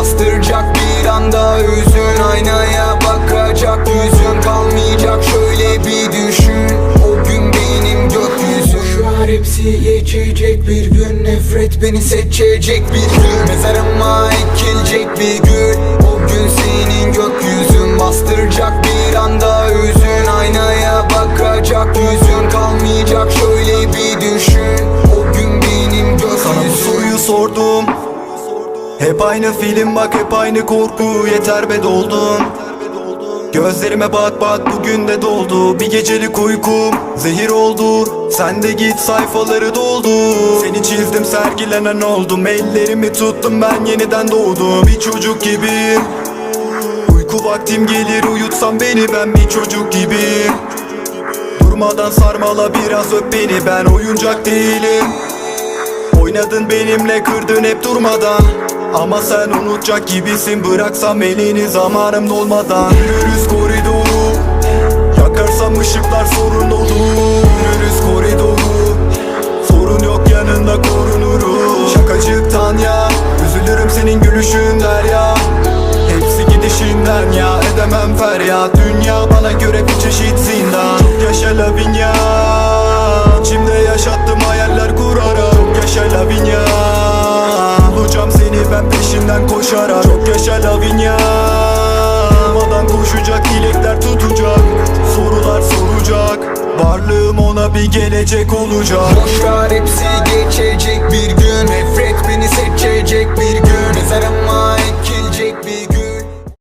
Bastıracak bir anda üzün Aynaya bakacak yüzün Kalmayacak. Şöyle bir düşün O gün benim gökyüzü. Boşver hepsi geçecek bir gün Nefret beni seçecek bir gün. Mezarıma ekilecek bir gün O gün senin gökyüzün. Bastıracak bir anda üzün Aynaya bakacak yüzün Kalmayacak. Şöyle bir düşün O gün benim gökyüzün Sana bu soruyu sordum. Hep aynı film bak hep aynı korku. Yeter be doldun. Gözlerime bak bak bugün de doldu. Bir gecelik uykum zehir oldu. Sen de git sayfaları doldu. Seni çizdim sergilenen oldum. Ellerimi tuttum ben yeniden doğdum. Bir çocuk gibiyim Uyku vaktim gelir uyutsam beni ben bir çocuk gibiyim Durmadan sarmala biraz öp beni. Ben oyuncak değilim. Oynadın benimle kırdın hep durmadan Ama sen unutacak gibisin Bıraksam elini zamanım dolmadan. Yürürüz koridoru Yakarsam ışıklar sorun olur. Yürürüz koridoru Sorun yok yanında korunurum. Şakacıktan ya Üzülürüm senin gülüşün der ya Hepsi gidişinden ya Edemem feryat. Dünya bana göre bir çeşit zindan. Çok yaşa Lavinia peşinden koşarak. Çok yaşa Lavinia. Durmadan koşacak dilekler tutacak. Sorular soracak. Varlığım ona bir gelecek olacak. Boşver hepsi